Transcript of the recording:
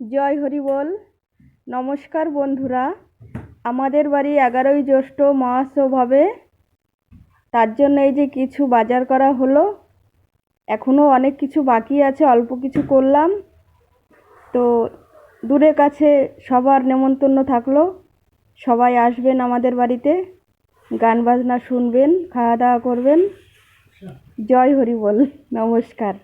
জয় হরি বল। নমস্কার বন্ধুরা। আমাদের বাড়ি এগারোই জ্যৈষ্ঠ মহাসব হবে তার জন্য এই যে কিছু বাজার করা হলো এখনও অনেক কিছু বাকি আছে, অল্প কিছু করলাম। তো দূরে কাছে সবার নেমন্তন্ন থাকল। সবাই আসবেন আমাদের বাড়িতে, গান বাজনা শুনবেন, খাওয়া দাওয়া করবেন। জয় হরি বল। নমস্কার।